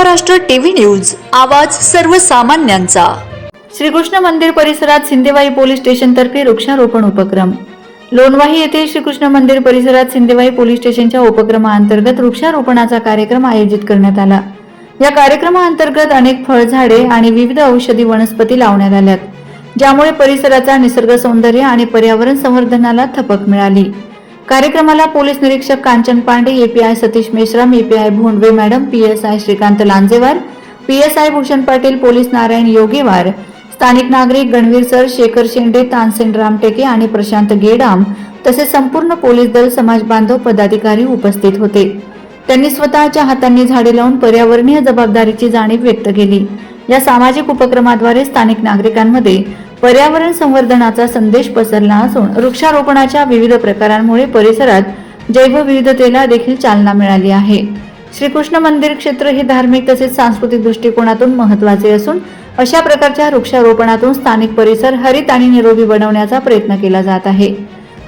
Maharashtra TV news आवाज सर्वसामान्यांचा. श्रीकृष्ण मंदिर परिसरात सिंदेवाई पोलीस स्टेशनतर्फे वृक्षारोपण उपक्रम. लोणवाही येथे श्रीकृष्ण मंदिर परिसरात सिंदेवाई पोलीस स्टेशनच्या उपक्रमाअंतर्गत वृक्षारोपणाचा कार्यक्रम आयोजित करण्यात आला. या कार्यक्रमाअंतर्गत अनेक फळझाडे आणि विविध औषधी वनस्पती लावण्यात आल्यात ज्यामुळे परिसराचा निसर्ग सौंदर्य आणि पर्यावरण संवर्धनाला थपक मिळाली. कार्यक्रमाला पोलीस निरीक्षक Kanchan Pande API Satish Meshram API Bhondawe madam PSI Shrikant Lanjewar PSI Bhushan Patil police Narayan Yogewar स्थानिक नागरिक गणवीर सर शेखर शेंडे तानसेन रामटेके आणि प्रशांत गेडाम तसेच संपूर्ण पोलीस दल समाज बांधव पदाधिकारी उपस्थित होते. त्यांनी स्वतःच्या हातांनी झाडे लावून पर्यावरणीय जबाबदारीची जाणीव व्यक्त केली. या सामाजिक उपक्रमाद्वारे स्थानिक नागरिकांमध्ये पर्यावरण संवर्धनाचा संदेश पसरला असून वृक्षारोपणाच्या विविध प्रकारांमुळे परिसरात जैवविविधतेला देखील चालना मिळाली आहे. श्रीकृष्ण मंदिर क्षेत्र हे धार्मिक तसेच सांस्कृतिक दृष्टिकोनातून महत्त्वाचे असून अशा प्रकारच्या वृक्षारोपणातून स्थानिक परिसर हरित आणि निरोगी बनवण्याचा प्रयत्न केला जात आहे.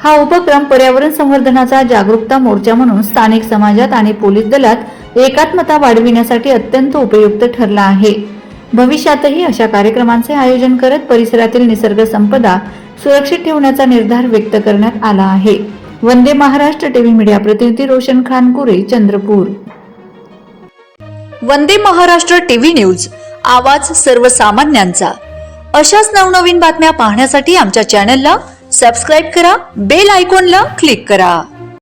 हा उपक्रम पर्यावरण संवर्धनाचा जागरूकता मोर्चा म्हणून स्थानिक समाजात आणि पोलीस दलात एकात्मता वाढविण्यासाठी अत्यंत उपयुक्त ठरला आहे. भविष्यातही अशा कार्यक्रमांचे आयोजन करत परिसरातील निसर्ग संपदा सुरक्षित ठेवण्याचा निर्धार व्यक्त करण्यात आला आहे. वंदे महाराष्ट्र टीव्ही मीडिया प्रतिनिधी रोशन खानकुरे चंद्रपूर. वंदे महाराष्ट्र टीव्ही न्यूज आवाज सर्वसामान्यांचा. अशाच नवनवीन बातम्या पाहण्यासाठी आमच्या चॅनलला सबस्क्राईब करा बेल आयकॉनला क्लिक करा.